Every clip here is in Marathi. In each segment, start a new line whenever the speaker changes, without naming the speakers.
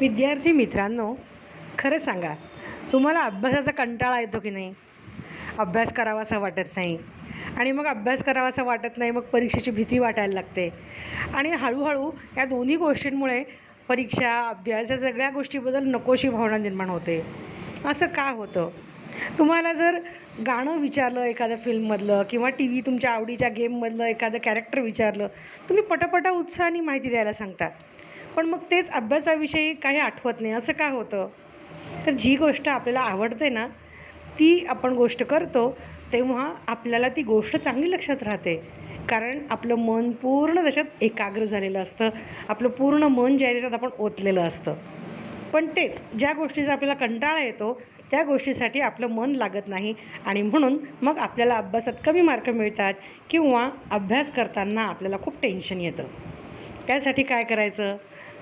विद्यार्थी मित्रांनो खरं सांगा तुम्हाला अभ्यासाचा कंटाळा येतो की नाही? अभ्यास करावासा वाटत नाही. आणि मग अभ्यास करावासा वाटत नाही मग परीक्षेची भीती वाटायला लागते. आणि हळूहळू या दोन्ही गोष्टींमुळे परीक्षा अभ्यास या सगळ्या गोष्टीबद्दल नकोशी भावना निर्माण होते. असं का होतं? तुम्हाला जर गाणं विचारलं एखाद्या फिल्ममधलं किंवा टी व्ही तुमच्या आवडीच्या गेममधलं एखादं कॅरेक्टर विचारलं तुम्ही पटापटा उत्साहाने माहिती द्यायला सांगता. पण मग तेच अभ्यासाविषयी काही आठवत नाही असं का होतं? तर जी गोष्ट आपल्याला आवडते ना ती आपण गोष्ट करतो तेव्हा आपल्याला ती गोष्ट चांगली लक्षात राहते. कारण आपलं मन पूर्ण त्याच्यात एकाग्र झालेलं असतं. आपलं पूर्ण मन जे आहे त्याच्यात आपण ओतलेलं असतं. पण तेच ज्या गोष्टीचा आपल्याला कंटाळा येतो त्या गोष्टीसाठी आपलं मन लागत नाही. आणि म्हणून मग आपल्याला अभ्यासात कमी मार्क मिळतात किंवा अभ्यास करताना आपल्याला खूप टेन्शन येतं. त्यासाठी काय करायचं?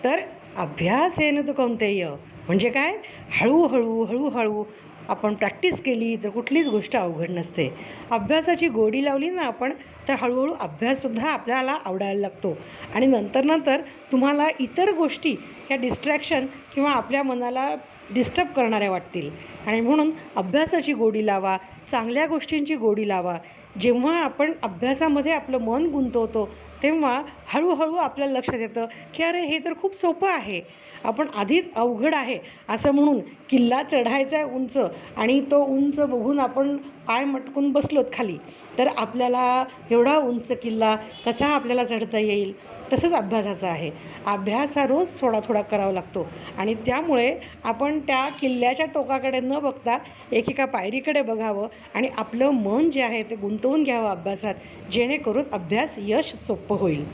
तर अभ्यास येणं तो कोणतेय म्हणजे काय? हळूहळू हळूहळू आपण प्रॅक्टिस केली तर कुठलीच गोष्ट अवघड नसते. अभ्यासाची गोडी लावली ना आपण तर हळूहळू अभ्याससुद्धा आपल्याला आवडायला लागतो. आणि नंतर नंतर तुम्हाला इतर गोष्टी ह्या डिस्ट्रॅक्शन किंवा आपल्या मनाला डिस्टर्ब करणाऱ्या वाटतील. आणि म्हणून अभ्यासाची गोडी लावा चांगल्या गोष्टींची गोडी लावा. जेव्हा आपण अभ्यासामध्ये आपलं मन गुंतवतो तेव्हा हळूहळू आपल्याला लक्षात येतं की अरे हे तर खूप सोपं आहे. आपण आधीच अवघड आहे. असं म्हणून किल्ला चढायचा आहे उंच आणि तो उंच बघून आपण पाय मटकून बसलोत खाली. तर आपल्याला एवढा उंच किल्ला कसा आपल्याला चढता येईल? तसंच अभ्यासाचं आहे. अभ्यास हा रोज थोडा थोडा करावा लागतो. आणि त्यामुळे आपण त्या किल्ल्याच्या टोकाकडे न बघता एकेका पायरीकडे बघावं आणि आपलं मन जे आहे ते गुंतवून घ्यावं अभ्यासात. जेणेकरून अभ्यास यश सोपं होईल.